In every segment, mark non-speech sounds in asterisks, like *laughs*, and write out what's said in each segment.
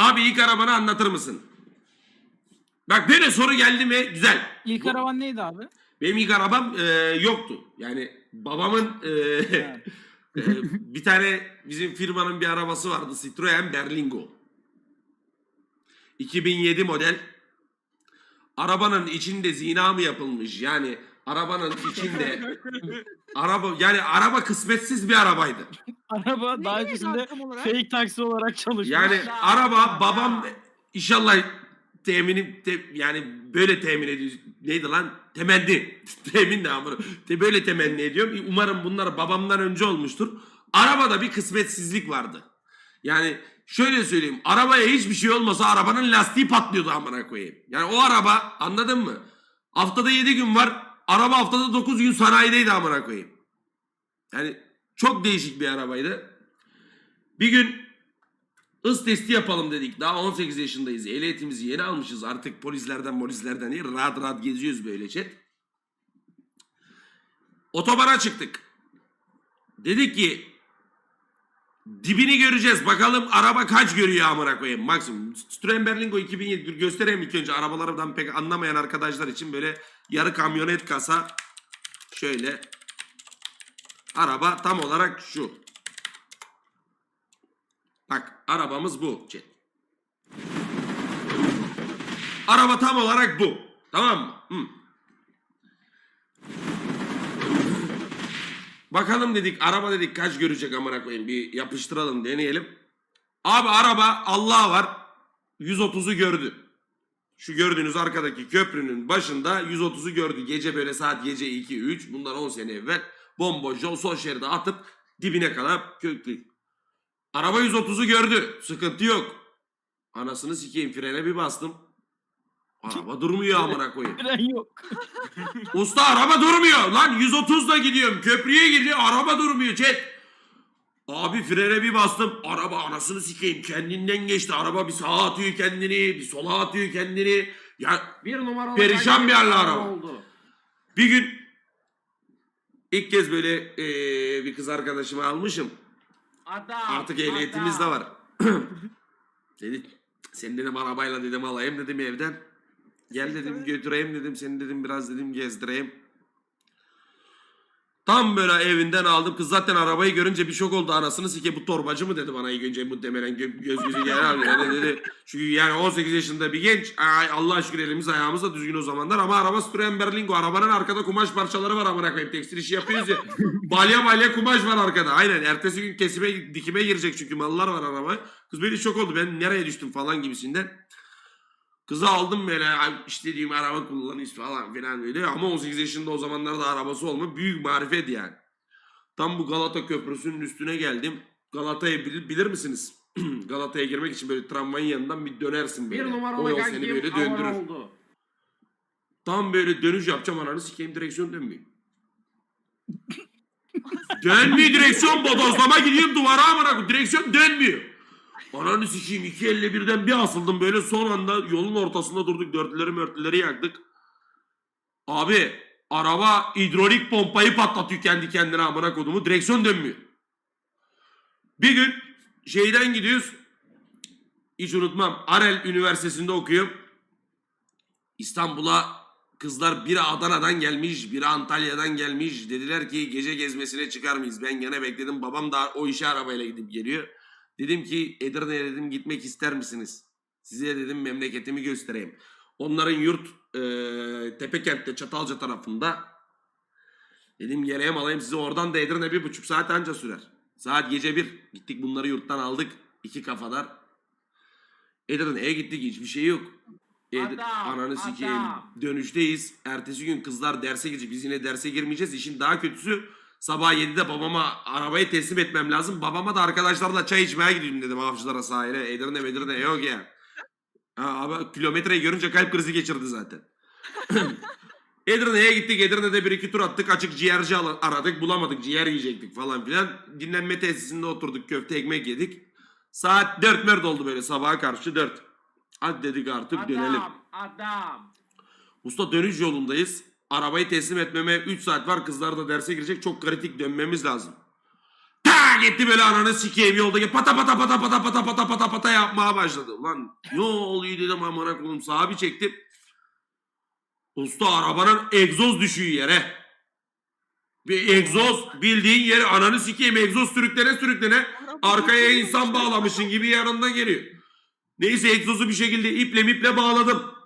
Abi ilk arabanı anlatır mısın? Bak böyle soru geldi mi güzel. İlk Bu- araban neydi abi? Benim ilk arabam e, yoktu. Yani babamın e, *laughs* e, bir tane bizim firmanın bir arabası vardı. Citroen Berlingo. 2007 model. Arabanın içinde zina mı yapılmış? Yani arabanın içinde *laughs* araba yani araba kısmetsiz bir arabaydı. Araba daha Neydi öncesinde olarak? fake taksi olarak çalışmış. Yani Ya, araba babam inşallah teminim te- yani böyle temin ediyor. Neydi lan? Temenni. *laughs* Temin de ama te- böyle temenni ediyorum. Umarım bunlar babamdan önce olmuştur. Arabada bir kısmetsizlik vardı. Yani şöyle söyleyeyim. Arabaya hiçbir şey olmasa arabanın lastiği patlıyordu amına koyayım. Yani o araba anladın mı? Haftada 7 gün var. Araba haftada 9 gün sanayideydi amına koyayım. Yani çok değişik bir arabaydı. Bir gün Hız testi yapalım dedik. Daha 18 yaşındayız. Ehliyetimizi yeni almışız. Artık polislerden polislerden değil. Rahat rahat geziyoruz böylece. Otobana çıktık. Dedik ki dibini göreceğiz. Bakalım araba kaç görüyor amına koyayım maksimum. Citroen Berlingo 2007 Dur göstereyim ilk önce arabalardan pek anlamayan arkadaşlar için böyle yarı kamyonet kasa şöyle araba tam olarak şu. Bak arabamız bu. Araba tam olarak bu. Tamam mı? Hı. Bakalım dedik araba dedik kaç görecek amına koyayım bir yapıştıralım deneyelim. Abi araba Allah var 130'u gördü. Şu gördüğünüz arkadaki köprünün başında 130'u gördü. Gece böyle saat gece 2-3 bundan 10 sene evvel bomboş sol şeride atıp dibine kadar köklü. Araba 130'u gördü. Sıkıntı yok. Anasını sikeyim frene bir bastım. Araba durmuyor amına koyayım. Fren yok. *laughs* Usta araba durmuyor. Lan 130'da gidiyorum. Köprüye gidiyor. Araba durmuyor. Chat. Abi frene bir bastım. Araba anasını sikeyim. Kendinden geçti. Araba bir sağa atıyor kendini. Bir sola atıyor kendini. Ya Bir numaralı Perişan bir yerli araba. oldu. bir gün ilk kez böyle eee, bir kız arkadaşımı almışım. Adam. Artık ehliyetimiz de adam. var. *clears throat* dedi sen dedim arabayla dedim alayım dedim evden. Gel dedim götüreyim dedim seni dedim biraz dedim gezdireyim. Tam böyle evinden aldım. Kız zaten arabayı görünce bir şok oldu. Anasını sike bu torbacı mı dedi bana ilk önce muhtemelen gö- göz gözü gel abi. Yani dedi. Çünkü yani 18 yaşında bir genç. Ay, Allah şükür elimiz ayağımız da düzgün o zamanlar. Ama araba Citroen Berlingo. Arabanın arkada kumaş parçaları var amına koyayım. Tekstil işi yapıyoruz ya. balya balya kumaş var arkada. Aynen. Ertesi gün kesime dikime girecek çünkü mallar var araba. Kız böyle şok oldu. Ben nereye düştüm falan gibisinden. Kızı aldım böyle "Ay, işte diyeyim araba kullanıyoruz falan filan böyle ama 18 yaşında o zamanlarda arabası olma büyük marifet yani. Tam bu Galata Köprüsü'nün üstüne geldim. Galata'yı bilir, bilir misiniz? *clears throat* Galata'ya girmek için böyle tramvayın yanından bir dönersin böyle. Bir o numaralı yol seni böyle döndürür. oldu. Tam böyle dönüş yapacağım ananı sikeyim direksiyon dönmüyor. *laughs* dönmüyor direksiyon bodozlama gidiyorum duvara amına koyayım. direksiyon dönmüyor. Ananı sikeyim iki elle birden bir asıldım böyle son anda yolun ortasında durduk dörtlüleri mörtlüleri yaktık. Abi araba hidrolik pompayı patlatıyor kendi kendine amına kodumu direksiyon dönmüyor. Bir gün şeyden gidiyoruz. Hiç unutmam. Arel Üniversitesi'nde okuyorum. İstanbul'a kızlar biri Adana'dan gelmiş, biri Antalya'dan gelmiş. Dediler ki gece gezmesine çıkar mıyız? Ben gene bekledim. Babam da o işe arabayla gidip geliyor. Dedim ki Edirne'ye dedim gitmek ister misiniz? Size dedim memleketimi göstereyim. Onların yurt e, Tepekent'te Çatalca tarafında. Dedim geleyim alayım sizi oradan da Edirne bir buçuk saat anca sürer. Saat gece bir. Gittik bunları yurttan aldık. iki kafadar. Edirne'ye gittik hiçbir şey yok. Edir- Adam, Ananı sikeyim. Dönüşteyiz. Ertesi gün kızlar derse girecek. Biz yine derse girmeyeceğiz. İşin daha kötüsü sabah 7'de babama arabayı teslim etmem lazım. Babama da arkadaşlarla çay içmeye gidiyorum dedim avcılara sahile. Edirne Medirne yok ya. Ha, abi kilometreyi görünce kalp krizi geçirdi zaten. *clears throat* Edirne'ye gittik. Edirne'de bir iki tur attık. Açık ciğerci aradık. Bulamadık. Ciğer yiyecektik falan filan. Dinlenme tesisinde oturduk. Köfte ekmek yedik. Saat dört mört oldu böyle sabaha karşı dört. Hadi dedik artık dönelim. Adam. Adam. Usta dönüş yolundayız. Arabayı teslim etmeme 3 saat var. Kızlar da derse girecek. Çok kritik dönmemiz lazım. Ta gitti böyle ananı sikeyim yolda pata pata pata pata pata pata pata pata yapmaya başladı. Ulan ne oluyor dedim amına koyayım sağa bir çektim. Usta arabanın egzoz düşüğü yere. Bir egzoz bildiğin yere ananı sikeyim egzoz sürüklene sürüklene arkaya insan bağlamışın gibi yanından geliyor. Neyse egzozu bir şekilde iple miple bağladım.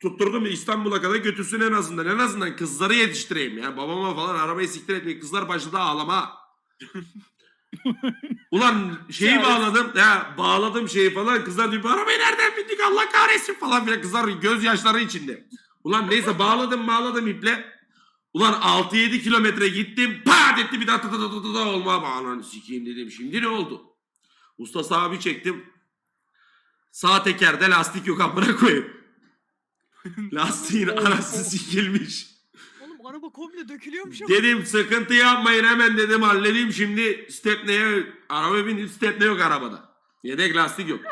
Tutturdum İstanbul'a kadar götürsün en azından. En azından kızları yetiştireyim ya. Babama falan arabayı siktir etmeyin. Kızlar başladı ağlama. *laughs* Ulan şeyi bağladım. Ya bağladım şeyi falan. Kızlar diyor arabayı nereden bindik Allah kahretsin falan filan. Kızlar gözyaşları içinde. Ulan neyse bağladım bağladım iple. Ulan 6-7 kilometre gittim. Pat etti bir daha tı tı tı tı tı olmaya bağlanı sikeyim dedim. Şimdi ne oldu? Usta sağa bir çektim. Sağ tekerde lastik yok amına koyayım. *laughs* Lastiğin arası sikilmiş. Oğlum araba komple dökülüyormuş ama. Dedim sıkıntı yapmayın hemen dedim halledeyim şimdi stepneye araba bindim stepne yok arabada. Yedek lastik yok. *laughs*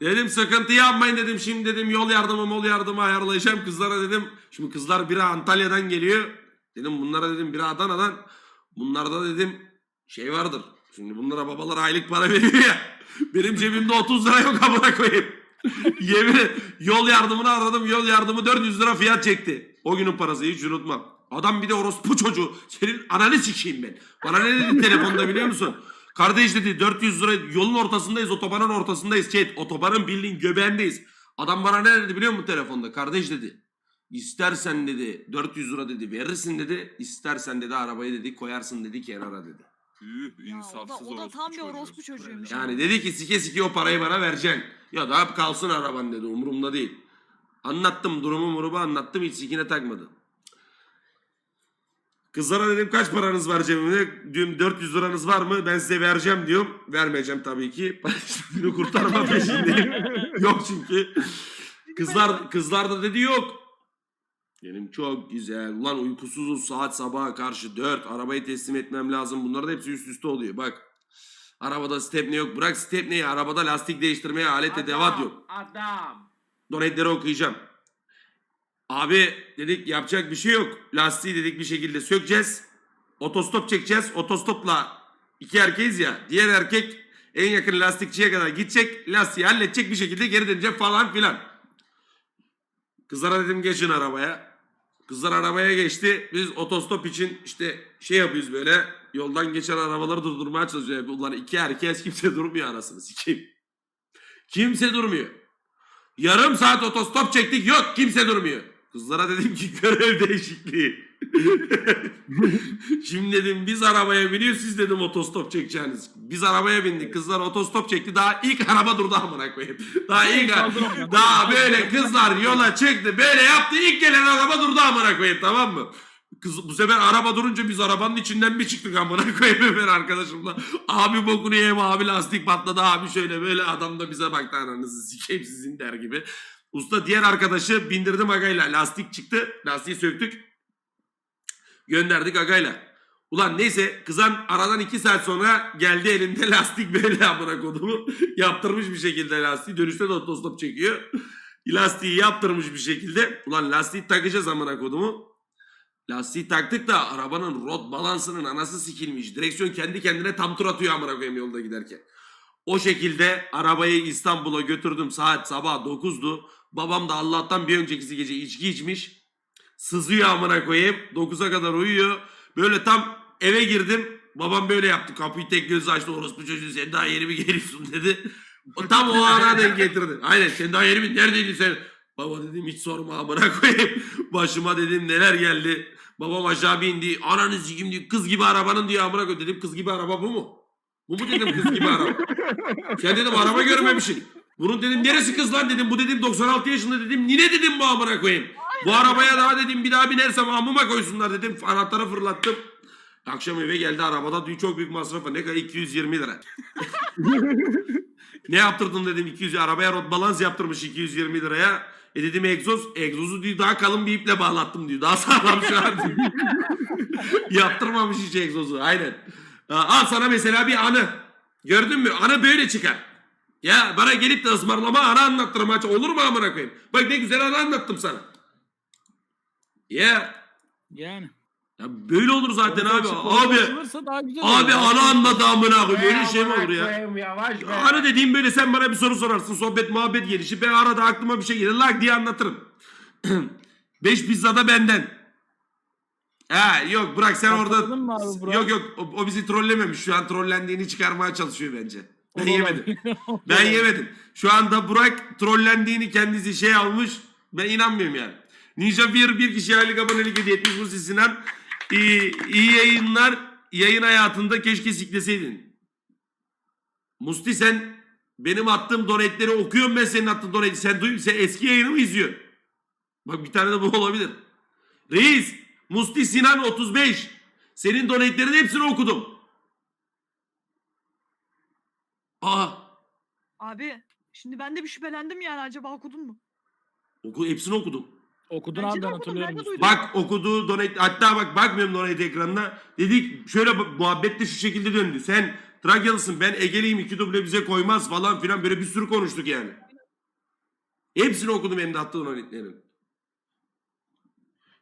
dedim sıkıntı yapmayın dedim şimdi dedim yol yardımı mol yardımı ayarlayacağım kızlara dedim. Şimdi kızlar biri Antalya'dan geliyor. Dedim bunlara dedim biri Adana'dan. Bunlarda dedim şey vardır. Şimdi bunlara babalar aylık para veriyor ya. Benim cebimde 30 lira yok amına koyayım. *laughs* Yemin yol yardımını aradım. Yol yardımı 400 lira fiyat çekti. O günün parası hiç unutmam. Adam bir de orospu çocuğu. Senin ananı sikeyim ben. Bana ne dedi telefonda biliyor musun? Kardeş dedi 400 lira yolun ortasındayız otobanın ortasındayız. Chat otobanın bildiğin göbeğindeyiz. Adam bana ne dedi biliyor musun telefonda? Kardeş dedi. İstersen dedi 400 lira dedi verirsin dedi. İstersen dedi arabayı dedi koyarsın dedi kenara dedi. Üh, Ya, o da, insafsız o da tam bir çocuğu. orospu çocuğuymuş. Yani dedi ki sike sike o parayı bana vereceksin. Ya da hep kalsın araban dedi umurumda değil. Anlattım durumu murumu anlattım hiç sikine takmadı. Kızlara dedim kaç paranız var cebimde? Diyorum 400 liranız var mı? Ben size vereceğim diyorum. Vermeyeceğim tabii ki. *laughs* Bunu kurtarma peşindeyim. *laughs* yok çünkü. Kızlar kızlar da dedi yok. Benim çok güzel. Ulan uykusuzuz saat sabaha karşı 4. Arabayı teslim etmem lazım. Bunlar da hepsi üst üste oluyor. Bak. Arabada stepne yok. Bırak stepneyi. Arabada lastik değiştirmeye alet edevat yok. Adam. Donetleri okuyacağım. Abi dedik yapacak bir şey yok. Lastiği dedik bir şekilde sökeceğiz. Otostop çekeceğiz. Otostopla iki erkeğiz ya. Diğer erkek en yakın lastikçiye kadar gidecek. Lastiği halledecek bir şekilde geri dönecek falan filan. Kızlara dedim geçin arabaya. Kızlar arabaya geçti. Biz otostop için işte şey yapıyoruz böyle. Yoldan geçen arabaları durdurmaya çalışıyoruz. Bunlar iki erkeğiz kimse durmuyor arasını sikeyim. Kimse durmuyor. Yarım saat otostop çektik yok kimse durmuyor. Kızlara dedim ki görev değişikliği. *laughs* Şimdi dedim biz arabaya biniyor siz dedim otostop çekeceğiniz. Biz arabaya bindik kızlar otostop çekti daha ilk araba durdu amına koyayım. Daha ilk daha böyle kızlar yola çıktı böyle yaptı ilk gelen araba durdu amına koyayım tamam mı? Kız bu sefer araba durunca biz arabanın içinden bir çıktık amına koyayım hemen arkadaşımla. Abi bokunu yeme abi lastik patladı abi şöyle böyle adam da bize baktı ananızı sikeyim sizin der gibi. Usta diğer arkadaşı bindirdim agayla lastik çıktı lastiği söktük. Gönderdik agayla. Ulan neyse kızan aradan iki saat sonra geldi elinde *laughs* lastik böyle amına kodumu. *laughs* Yaptırmış bir şekilde lastiği. Dönüşte de otostop çekiyor. *laughs* Lastiği yaptırmış bir şekilde. Ulan lastiği takacağız amına kodumu. Lastiği taktık da arabanın rot balansının anası sikilmiş. Direksiyon kendi kendine tam tur atıyor amına koyayım yolda giderken. O şekilde arabayı İstanbul'a götürdüm. Saat sabah 9'du. Babam da Allah'tan bir önceki gece içki içmiş. Sızıyor amına koyayım. 9'a kadar uyuyor. Böyle tam eve girdim. Babam böyle yaptı. Kapıyı tek gözü açtı. Orospu çocuğu sen daha yeni mi geliyorsun *laughs* dedi. O tam o ana denk getirdi. Aynen sen daha yeni mi? Neredeydin sen? Baba dedim hiç sorma amına koyayım. *laughs* Başıma dedim neler geldi. Babam aşağı bindi. Ananı sikim diyor. Kız gibi arabanın diyor amına koyayım. Dedim kız gibi araba bu mu? Bu mu dedim kız gibi araba? *laughs* Sen dedim araba görmemişsin. Bunun dedim neresi kız lan dedim. Bu dedim 96 yaşında dedim. Nine dedim bu amına koyayım. Bu arabaya daha dedim bir daha binersem amıma koysunlar dedim. Anahtarı fırlattım. Akşam eve geldi arabada diyor çok büyük masraf var. Ne kadar 220 lira. *laughs* ne yaptırdın dedim 200 arabaya rot balans yaptırmış 220 liraya. E dedim egzoz. Egzozu diyor daha kalın bir iple bağlattım diyor. Daha sağlam şu an diyor. *laughs* Yaptırmamış hiç egzozu. Aynen. Al sana mesela bir anı. Gördün mü? Anı böyle çıkar. Ya bana gelip de ısmarlama anı anlattırma. Olur mu amına koyayım? Bak ne güzel anı anlattım sana. Ya Yani. Ya böyle olur zaten abi. Abi konuşulursa daha güzel abi olur. ana anlat amına koyayım. Böyle Be, şey mi olur ya? koyayım, Yavaş be. Ara dediğim böyle sen bana bir soru sorarsın. Sohbet muhabbet gelişi. Ben arada aklıma bir şey gelir. Lak diye anlatırım. *clears throat* Beş pizza da benden. Ha yok bırak sen orada. Patladın mı abi Burak? Yok yok o, o bizi trollememiş. Şu an trollendiğini çıkarmaya çalışıyor bence. Ben yemedim. *laughs* Ben yemedim. Şu anda Burak trollendiğini kendisi şey almış. Ben inanmıyorum yani. Ninja bir bir kişi aylık abonelik hediye etmiş bu Sinan. İyi, iyi yayınlar. Yayın hayatında keşke sikleseydin. Musti sen benim attığım donetleri okuyorum ben senin attığın donetleri. Sen, duy, sen eski yayını mı izliyorsun? Bak bir tane de bu *laughs* olabilir. Reis, Musti Sinan 35. Senin donetlerin hepsini okudum. Aa, Abi şimdi ben de bir şüphelendim yani acaba okudun mu? oku, hepsini okudum. Okudun Bence abi de okudum, hatırlıyorum. Bak okuduğu donate hatta bak bakmıyorum donate ekranına. Dedik şöyle muhabbet de şu şekilde döndü. Sen Trakyalısın ben Ege'liyim iki duble bize koymaz falan filan böyle bir sürü konuştuk yani. Hepsini okudum hem de attığı donetlerin.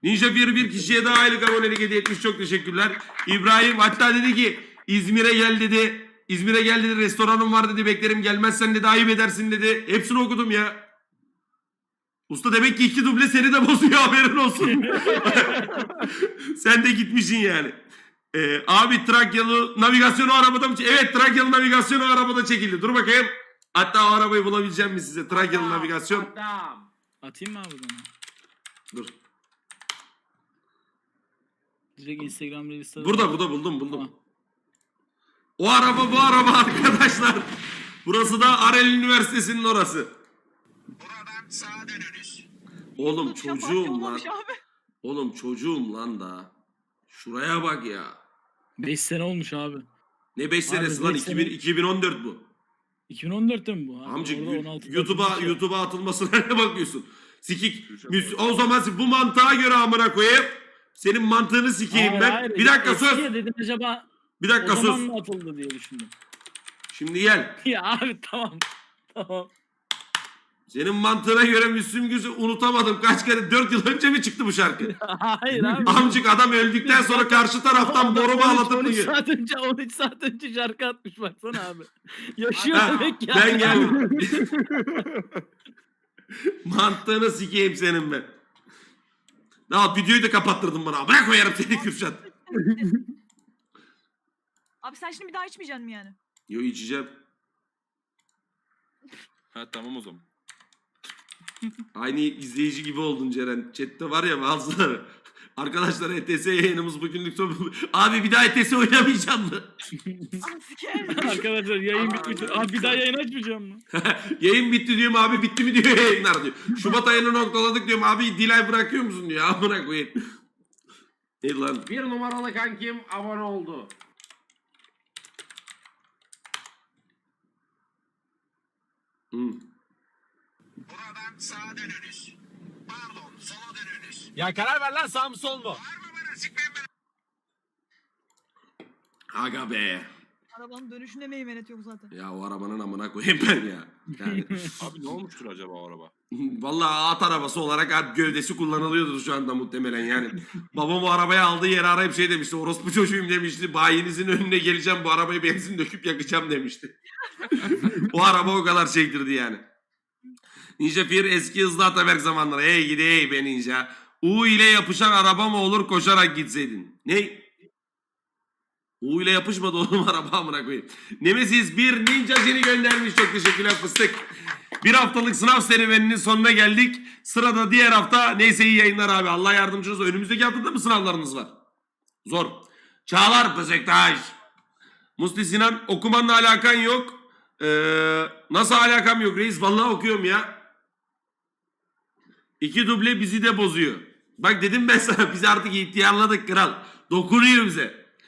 Ninja bir bir kişiye daha aylık abonelik hediye etmiş çok teşekkürler. İbrahim hatta dedi ki İzmir'e gel dedi. İzmir'e gel dedi restoranım var dedi beklerim gelmezsen dedi ayıp edersin dedi. Hepsini okudum ya. Usta demek ki iki duble seni de *laughs* bozuyor haberin olsun. *laughs* Sen de gitmişsin yani. Ee, abi Trakyalı navigasyonu arabada mı? Evet Trakyalı navigasyonu arabada çekildi. Dur bakayım. Hatta o arabayı bulabileceğim mi size? Trakyalı Adam, navigasyon. Adam. Atayım mı abi bunu? Dur. Direkt Instagram Reels'te. Burada burada buldum buldum. Tamam. O araba bu araba *laughs* arkadaşlar. Burası da Arel Üniversitesi'nin orası. Oğlum çocuğum lan. Oğlum çocuğum lan da. Şuraya bak ya. 5 sene olmuş abi. Ne 5 senesi lan? beş 2000, sene- 2014 bu. 2014'te mi bu? Abi Amcık orada Yu- 16'da YouTube'a atılmış ya. YouTube'a atılmasına *laughs* ne bakıyorsun? Sikik. müs- o zaman si- bu mantığa göre amına koyayım. Senin mantığını sikeyim Hayır, ben. hayır. bir dakika sus. dedim acaba Bir dakika o zaman sus. mı atıldı diye düşündüm. Şimdi gel. *laughs* ya abi tamam. Tamam. Senin mantığına göre Müslüm Güz'ü unutamadım. Kaç kere 4 yıl önce mi çıktı bu şarkı? *laughs* Hayır abi. Amcık adam öldükten sonra karşı taraftan boru bağlatıp 13 duruyor. saat önce 13 saat önce şarkı atmış baksana abi. *laughs* Yaşıyor Ha, demek ya. Ben geldim. *laughs* Mantığını sikeyim senin ben. Ya videoyu da kapattırdın bana. Bırak koyarım seni Kürşat. Abi sen şimdi bir daha içmeyeceksin mi yani? Yo içeceğim. Ha tamam o zaman. Aynı izleyici gibi oldun Ceren. Chat'te var ya bazıları. Arkadaşlar ETS yayınımız bugünlük son. Abi bir daha ETS oynamayacağım mı? *laughs* Arkadaşlar yayın bitmiş. Abi bir daha yayın açmayacağım mı? *laughs* Yayın bitti diyorum abi bitti mi diyor yayınlar diyor. Şubat ayını noktaladık diyorum abi Dilay bırakıyor musun diyor. Amına koyayım. Ne lan? Bir numaralı kankim abone oldu. Hı. Buradan sağa dönünüz. Pardon sola dönünüz. Ya karar ver lan sağ mı sol mu? Var mı bana sikmem ben? Aga be. Arabanın dönüşünde meymenet yok zaten. Ya o arabanın amına koyayım ben ya. Yani *laughs* Abi ne olmuştur acaba o araba? Vallahi at arabası olarak at gövdesi kullanılıyordur şu anda muhtemelen yani. Babam o arabayı aldığı yere arayıp şey demişti. Orospu çocuğuyum demişti. Bayinizin önüne geleceğim bu arabayı benzin döküp yakacağım demişti. *laughs* o araba o kadar çektirdi yani. Ninja Fear eski hızlı Ataberk zamanları. Hey gidi hey be Ninja. U ile yapışan araba mı olur koşarak gitseydin? Ne? U ile yapışmadı oğlum *laughs* araba amına koyayım. Nemesis bir ninja seni göndermiş. Çok teşekkürler fıstık. Bir haftalık sınav serüveninin sonuna geldik. Sırada diğer hafta neyse iyi yayınlar abi. Allah yardımcınız olsun. Önümüzdeki haftada mı sınavlarınız var? Zor. Çağlar Beşiktaş. Musti Sinan okumanla alakan yok. Ee, nasıl alakam yok reis? Vallahi okuyorum ya. İki duble bizi de bozuyor. Bak dedim ben sana biz artık ihtiyarladık kral. Dokunuyor bize.